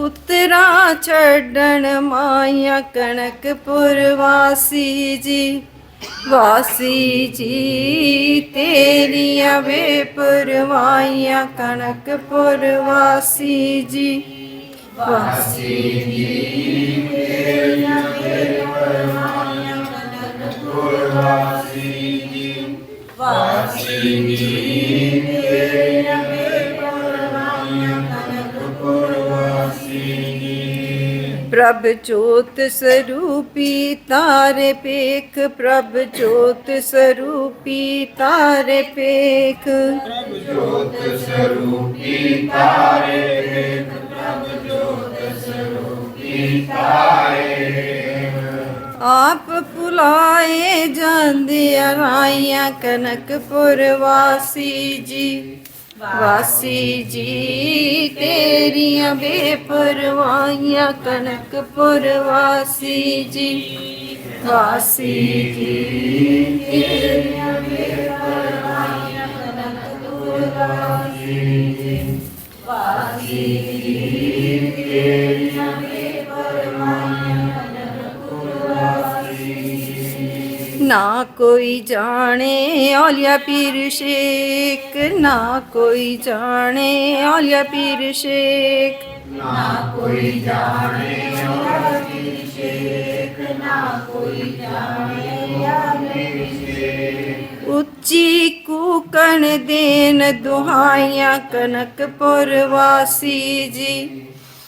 ਪੁੱਤਰਾ ਛੱਡਣ ਮਾਇਆ ਕਣਕਪੁਰ ਵਾਸੀ ਜੀ। ਵਾਸੀ ਜੀ, ਤੇਰੀਆਂ ਵੇ ਪਰਵਾਈਆਂ ਕਣਕਪੁਰ ਵਾਸੀ ਜੀ। ਵਾਸੀ ਪ੍ਰਭ ਜੋਤ ਸਰੂਪੀ ਤਾਰੇ ਪੇਖ ਪ੍ਰਭ ਜੋਤ ਸਰੂਪੀ ਤਾਰੇ ਪੇਖ। ਆਪ ਪੁਲਾਏ ਜਾਂਦੇ ਆਈਆਂ ਕਨਕਪੁਰ ਵਾਸੀ ਜੀ। ਵਾਸੀ ਜੀ, ਤੇਰੀਆਂ ਬੇਪਰਵਾਹੀਆਂ ਕਨਕਪੁਰ ਵਾਸੀ ਜੀ। ਵਾਸੀ ਜੀ, ਤੇਰੀਆਂ ਬੇਪਰਵਾਹੀਆਂ ਕਨਕਪੁਰ ਵਾਸੀ ਜੀ। ਵਾਸੀ ਨਾ ਕੋਈ ਜਾਣੇ ਔਲਿਆ ਪੀਰ ਸ਼ੇਖ। ਨਾ ਕੋਈ ਜਾਣੇ ਔਲਿਆ ਪੀਰ ਸ਼ੇਖ ਉੱਚੀ ਕੂਕਣ ਦੇਨ ਦੁਹਾਈਆਂ ਕਨਕਪੁਰ ਵਾਸੀ ਜੀ।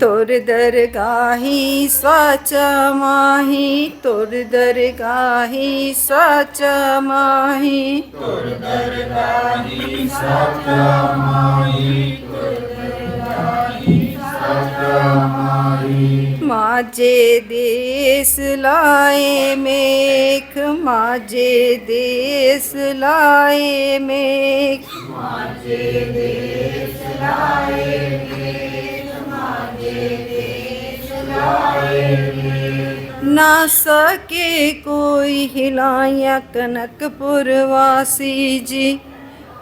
ਤੁਰ ਦਰਗਾਹੀ ਸਾਚਾ ਮਾਹੀ ਤੁਰ ਦਰਗਾਹੀ ਸਾਚਾ ਮਾਹੀ। ਮਾਝੇ ਦੇਸ ਲਾਏ ਮੇਖ। ਮਾਝੇ ਦੇਸ ਲਾਏ ਮੇਖ। ਨਾ ਸਕੇ ਕੋਈ ਹਿਲਾਇਆ ਕਨਕਪੁਰ ਵਾਸੀ ਜੀ।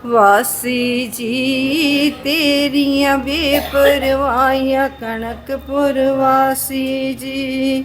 ਵਾਸੀ ਜੀ ਤੇਰੀਆਂ ਬੇਪਰਵਾਹੀਆਂ ਕਣਕਪੁਰ ਵਾਸੀ ਜੀ।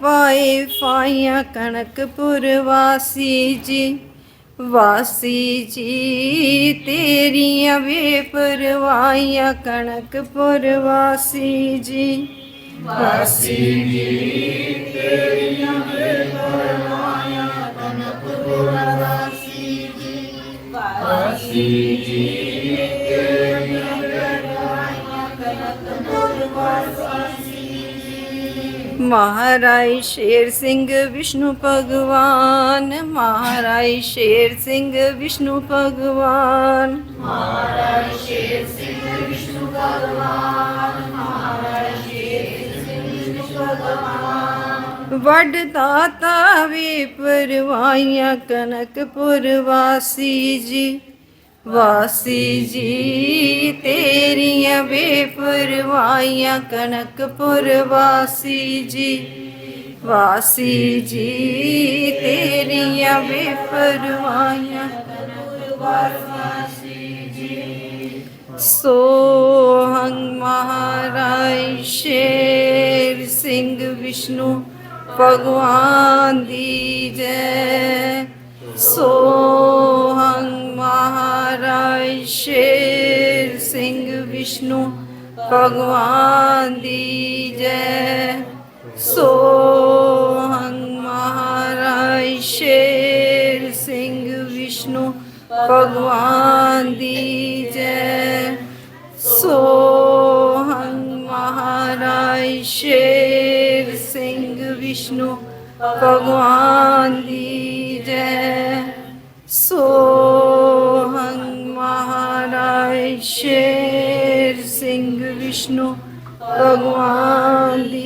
ਪਾਏ ਫਾਈਆਂ ਕਣਕਪੁਰ ਵਾਸੀ ਜੀ ਵਾਸੀ ਜੀ ਤੇਰੀਆਂ ਵੇ ਪਰਵਾਈਆਂ ਕਣਕਪੁਰ ਵਾਸੀ ਜੀ ਵਾਸੀ ਮਹਾਰਾਜ ਸ਼ੇਰ ਸਿੰਘ ਵਿਸ਼ਨੂੰ ਭਗਵਾਨ ਮਹਾਰਾਜ ਸ਼ੇਰ ਸਿੰਘ ਵਿਸ਼ਨੂੰ ਭਗਵਾਨ। ਵੱਡ ਦਾਤਾ ਵੇ ਪਰਵਾਈਆਂ ਕਨਕਪੁਰ ਵਾਸੀ ਜੀ ਵਾਸੀ ਜੀ ਤੇਰੀਆਂ ਵੇ ਪਰਵਾਈਆਂ ਕਨਕਪੁਰ ਵਾਸੀ ਜੀ। ਵਾਸੀ ਜੀ, ਤੇਰੀਆਂ ਵੇ ਪਰਵਾਈਆਂ ਕਨਕਪੁਰ ਵਾਸੀ ਜੀ। ਵਾਸੀ ਜੀ, ਤੇਰੀਆਂ ਸਿੰਘ ਵਿਸ਼ਨੂੰ ਵਾਸੀ ਜੀ। ਜੈ ਸੋਹੰ ਮਹਾਰਾਜ, ਸ਼ੇਰ ਸਿੰਘ ਵਿਸ਼ਨੂੰ ਭਗਵਾਨ ਦੀ ਜੈ। ਸੋ ਹੰ ਮਹਾਰਾਜ ਸ਼ੇਰ ਸਿੰਘ ਵਿਸ਼ਨੂੰ ਭਗਵਾਨ ਦੀ ਜੈ ਸੋ ਹੰ ਮਹਾਰਾਜ ਸ਼ੇਰ ਸਿੰਘ ਵਿਸ਼ਨੂੰ ਭਗਵਾਨ ਦੀ ਜੈ ਸੋ ਹੰ ਮਹਾਰਾਜ ਸ਼ੇਰ ਸਿੰਘ ਵਿਸ਼ਨੂੰ ਭਗਵਾਨ ਦੀ